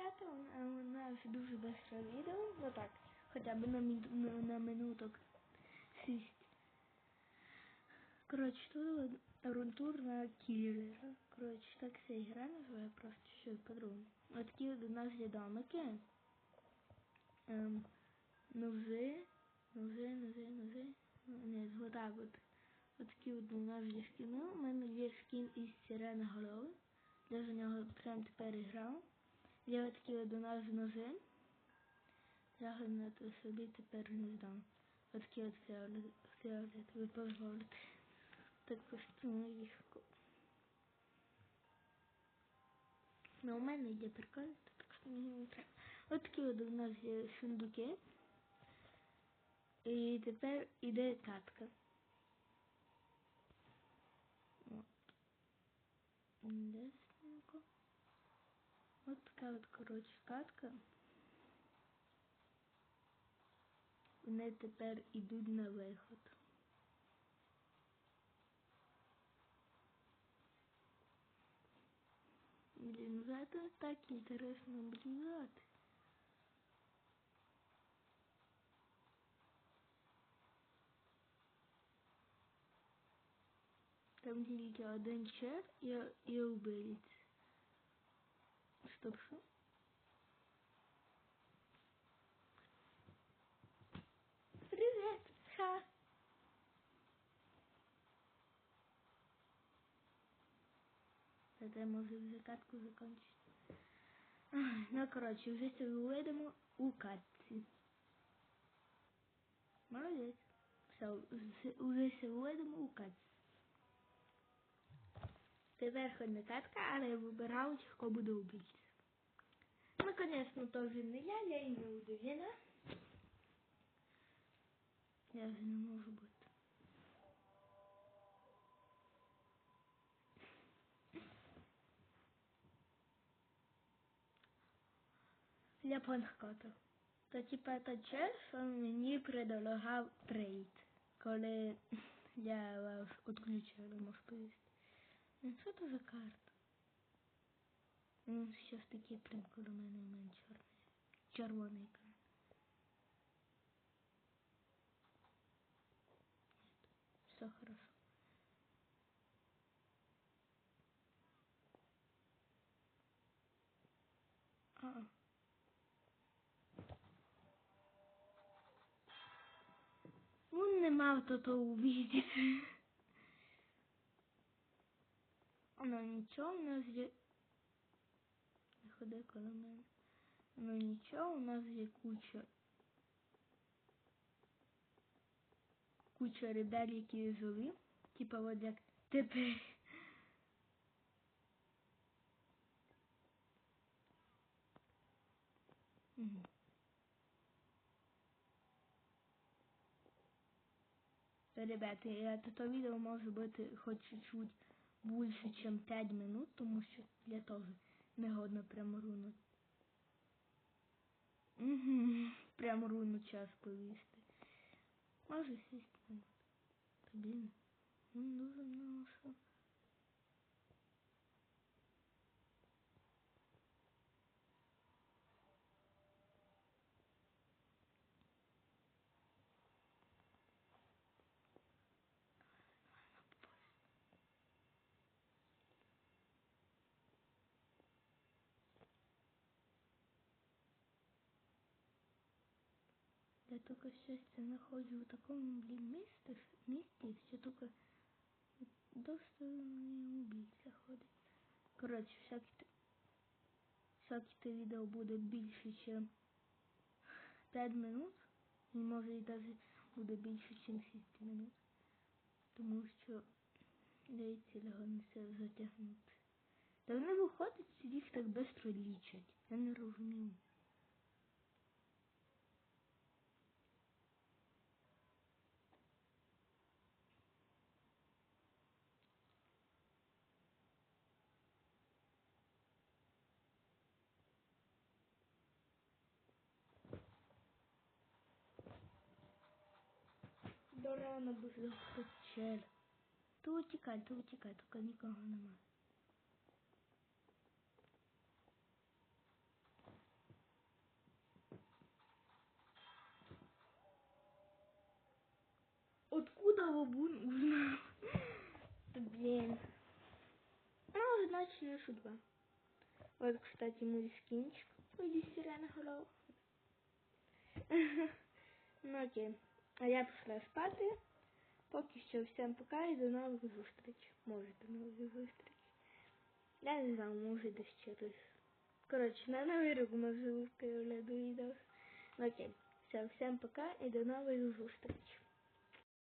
зняти, а у нас дуже быстро відео, ну так, хоча б на, на, на минуток сість. Коротше, тут рунтур на кіллера. Коротше, так ця ігра називає просто що по-другому. От такі от у нас є домики. Ем, нози, нози, нози, нози. Ну, Ні, вот так от. От такі от у нас є скіни. У мене є скін із сирени голови. Я за нього прям тепер грав. Є от такі от у нас нози. Я на то собі тепер не здам. От фіолет, фіолетові позволити. Так постійно їх. Ну, у мене є прикольно, так що мені не треба. От от у нас є сундуки. І тепер іде катка. От. Така от, коротше, катка. Вони тепер ідуть на виход. Блин, за это так интересно наблюдать. Там тільки один чер і, і убивець. Що? Привет! Ха! Я можу вже катку закончити. Ну, коротше, вже це виведемо у катці. Молодець. Все, уже все виведемо у катці. Тепер хоч не катка, але вибирають, хто буде убийця. Ну, звісно, теж не я, я не удивлена. Я вже не можу бути. Японська. То типа час він мені предлагав трейд, коли я вас відключила, можу повісти. Ну, Що це за карта? Ну, щось таке прям коло мене у мене чорний. Все хорошо. А. Он не мав увидеть. Ну нічого, у нас є... Не ходи коло мене. Ну нічого, у нас є куча. Куча ребят, які живі. Типа от як тепер. Мгм. Ребята, я это видео може бути хоч чуть-чуть більше, ніж 5 минут, тому що я теж не годно прямо руну. Угу. Прямо руну час повісти. Може сісти. Блін. Ну, дуже много Я только счастье нахожу в таком, блин, месте, месте, все только достойные убийця ходить. Коротше, всякі, всякі те відео буде більше, ніж 5 минут. І може і навіть буде більше, ніж 6 минут. Тому що я цілого не все затягнути. Та вони виходять, їх так швидко лічать. Я не розумію. Рано бежу в печель. Ти утікай, ти утікай, тільки нікого немає. Откуда бабун узнал? Блин. Ну, значит, не судьба. Вот, кстати, мой скинчик. Ой, здесь реально Ну, окей. А я пішла спати. Поки що всім пока і до нових зустріч. Може до нових зустріч. Я не знаю, може десь через. Коротше, на новий рік може виставляю відео. Ну окей. Все, всім пока і до нових зустріч.